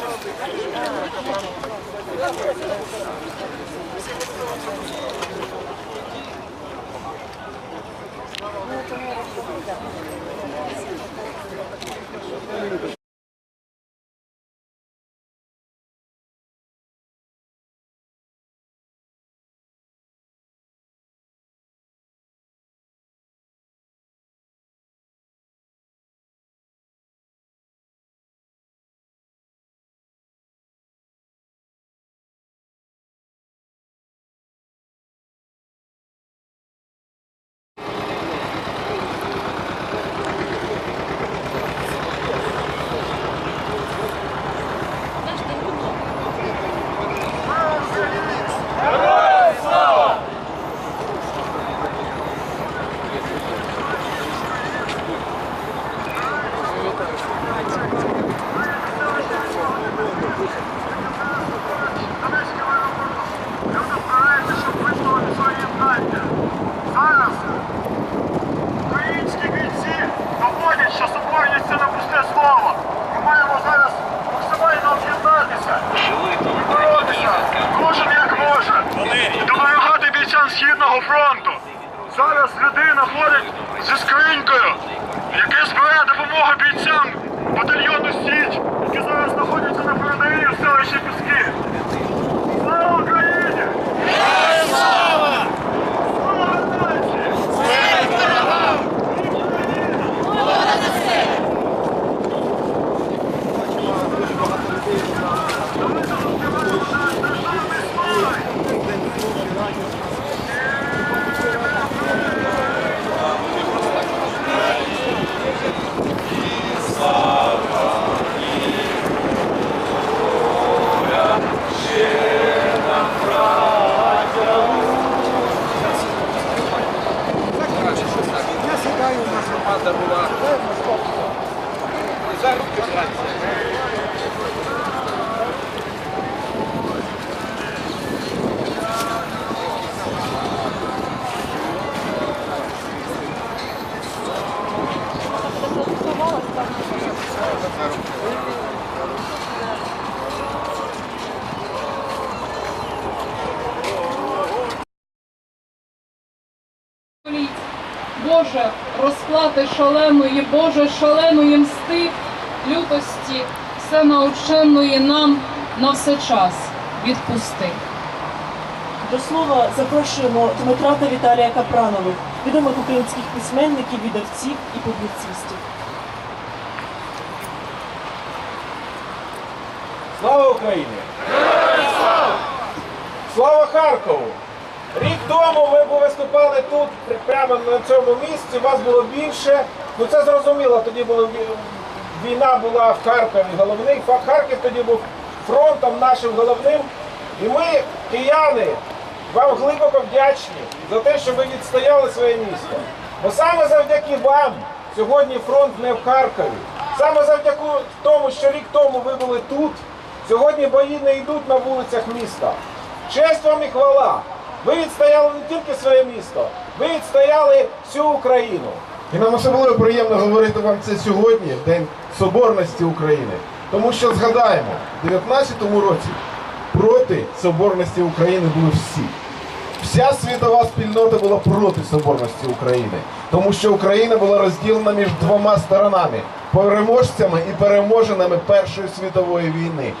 Люди бійцям фронту. Зараз людина ходить зі скринькою, Боже, розплати шаленої, Боже, шаленої мсти, лютості, все наученної нам на все час відпусти. До слова запрошуємо Дмитра та Віталія Капранових, відомих українських письменників, видавців і публіцистів. Слава Україні! Слава Харкову! Рік тому ви б виступали тут, прямо на цьому місці, вас було більше. Ну це зрозуміло, тоді була ві- війна була в Харкові головний. Фа- Харків тоді був фронтом нашим головним. І ми, кияни, вам глибоко вдячні за те, що ви відстояли своє місто. Бо саме завдяки вам сьогодні фронт не в Харкові. Саме завдяки тому, що рік тому ви були тут, сьогодні бої не йдуть на вулицях міста. Честь вам і хвала! Ви відстояли не тільки своє місто, ви відстояли всю Україну. І нам особливо приємно говорити вам це сьогодні, День Соборності України. Тому що згадаємо, в 19-му році проти Соборності України були всі. Вся світова спільнота була проти Соборності України, тому що Україна була розділена між двома сторонами переможцями і переможеними Першої світової війни.